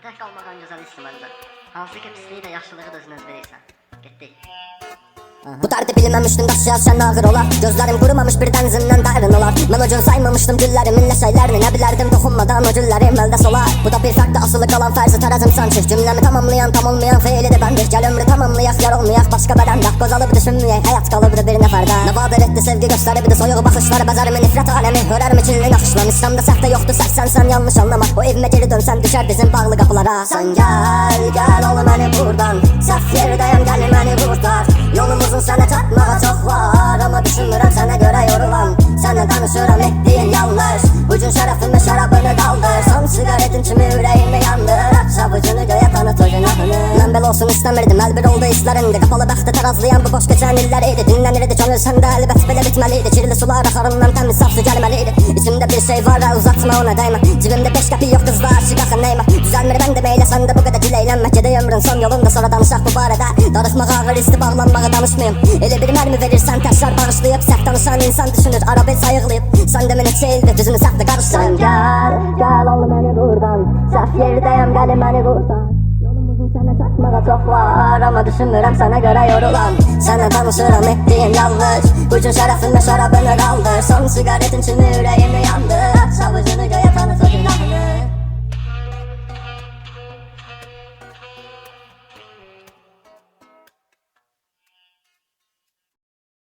Və tək qalmağın gözəl məndə. Hansı ki pisliyi də yaşlılığı da. Getdik. Bu derdi bilmemiştim daşıyan sen ağır olar Gözlerim kurumamış birden zindan derin olar Ben gün saymamıştım güllerimin ne şeylerini Ne bilerdim dokunmadan o güllerim elde solar Bu da bir farklı asılı kalan ferzi tarazım sanki Cümlemi tamamlayan tam olmayan fiili de bendir Gel ömrü tamamlayak yar olmayak başka bedende Göz alıp düşünmeyek hayat kalıbdı bir neferde Ne vadir etti sevgi gösterip bir de soyuğu bakışları. Bezerimi nifret alemi Hörerimi kirli nakışlan İslamda sahte yoktu sersen sen yanlış anlamak. Bu evime geri dönsen düşer bizim bağlı kapılara. Sen gel gel ol beni buradan. Saf yerdeyim gel beni kurtar. Yolumuzun sana çatmağa çok var. Ama düşünmürəm sana göre yorulan. Sana danışıram ettiğin yanlış. Bugün şerefime şarabını daldır Son sigaretin kimi yüreğimi yandır İstemirdim elbir oldu hislerinde Kapalı bəxti tarazlayan bu boş geçen illeriydi. Dinlenirdi can ölsem de elbet bile bitmeliydi. Kirli sular akarından temiz safsı gelmeliydi. İçimde bir şey var ve uzatma ona değme. Cibimde beş kapı yok kızlar açık akın neyme. Düzelmir ben de meyle sen de bu kadar cileylenme Gede ömrün son yolunda sonra danışak bu barada Darıxmaq ağır isti bağlanmağı danışmayım Elə bir mərmi verirsən təkrar bağışlayıb Səhv danışan insan düşünür arabel sayıqlayıb Sən də mənə çeyildir düzünü səhvdə qarışsan Sən gəl, gəl al məni buradan. Səhv yerdəyəm gəl məni buradan çox var Amma düşünmürəm sənə görə yorulan Sənə danışıram etdiyin yanlış. Bu gün şərəfimə şərabını qaldır Son sigaretin kimi ürəyimi yandır Aç avucunu göyə